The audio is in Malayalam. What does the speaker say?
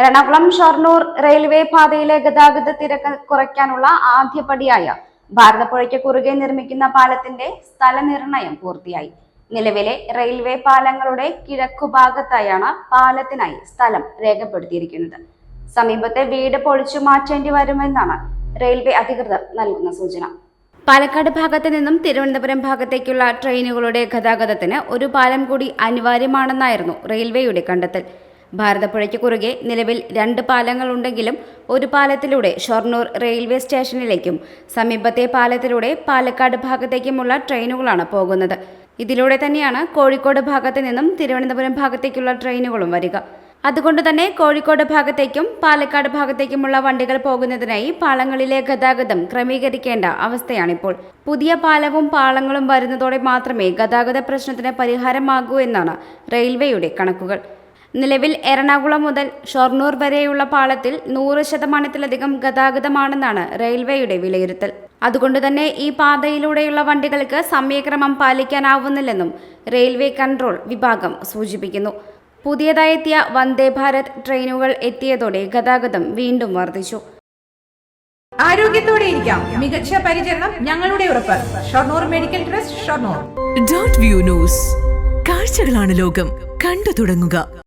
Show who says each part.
Speaker 1: എറണാകുളം ഷൊർണൂർ റെയിൽവേ പാതയിലെ ഗതാഗത തിരക്ക് കുറയ്ക്കാനുള്ള ആദ്യപടിയായ ഭാരതപ്പുഴയ്ക്ക് കുറുകെ നിർമ്മിക്കുന്ന പാലത്തിന്റെ സ്ഥലനിർണയം പൂർത്തിയായി. നിലവിലെ റെയിൽവേ പാലങ്ങളുടെ കിഴക്കുഭാഗത്തായാണ് പാലത്തിനായി സ്ഥലം രേഖപ്പെടുത്തിയിരിക്കുന്നത്. സമീപത്തെ വീട് പൊളിച്ചു മാറ്റേണ്ടി വരുമെന്നാണ് റെയിൽവേ അധികൃതർ നൽകുന്ന സൂചന. പാലക്കാട് ഭാഗത്ത് നിന്നും തിരുവനന്തപുരം ഭാഗത്തേക്കുള്ള ട്രെയിനുകളുടെ ഗതാഗതത്തിന് ഒരു പാലം കൂടി അനിവാര്യമാണെന്നായിരുന്നു റെയിൽവേയുടെ കണ്ടെത്തൽ. ഭാരതപ്പുഴയ്ക്ക് കുറുകെ നിലവിൽ രണ്ട് പാലങ്ങളുണ്ടെങ്കിലും ഒരു പാലത്തിലൂടെ ഷൊർണൂർ റെയിൽവേ സ്റ്റേഷനിലേക്കും സമീപത്തെ പാലത്തിലൂടെ പാലക്കാട് ഭാഗത്തേക്കുമുള്ള ട്രെയിനുകളാണ് പോകുന്നത്. ഇതിലൂടെ തന്നെയാണ് കോഴിക്കോട് ഭാഗത്ത് നിന്നും തിരുവനന്തപുരം ഭാഗത്തേക്കുള്ള ട്രെയിനുകളും വരിക. അതുകൊണ്ട് തന്നെ കോഴിക്കോട് ഭാഗത്തേക്കും പാലക്കാട് ഭാഗത്തേക്കുമുള്ള വണ്ടികൾ പോകുന്നതിനായി പാളങ്ങളിലെ ഗതാഗതം ക്രമീകരിക്കേണ്ട അവസ്ഥയാണിപ്പോൾ. പുതിയ പാലവും പാളങ്ങളും വരുന്നതോടെ മാത്രമേ ഗതാഗത പ്രശ്നത്തിന് പരിഹാരമാകൂ എന്നാണ് റെയിൽവേയുടെ കണക്കുകൾ. നിലവിൽ എറണാകുളം മുതൽ ഷൊർണൂർ വരെയുള്ള പാളത്തിൽ നൂറ് ശതമാനത്തിലധികം ഗതാഗതമാണെന്നാണ് റെയിൽവേയുടെ വിലയിരുത്തൽ. അതുകൊണ്ട് തന്നെ ഈ പാതയിലൂടെയുള്ള വണ്ടികൾക്ക് സമയക്രമം പാലിക്കാനാവുന്നില്ലെന്നും റെയിൽവേ കൺട്രോൾ വിഭാഗം സൂചിപ്പിക്കുന്നു. പുതിയതായെത്തിയ വന്ദേ ഭാരത് ട്രെയിനുകൾ എത്തിയതോടെ ഗതാഗതം വീണ്ടും വർദ്ധിച്ചു.
Speaker 2: ആരോഗ്യത്തോടെ ഇരിക്കാം. മികച്ച പരിചരണം ഞങ്ങളുടെ ഉറപ്പ്. Shoranur medical trust Shoranur.
Speaker 3: Dot view news കാഴ്ചകളാണ് ലോകം. കണ്ടു തുടങ്ങുക.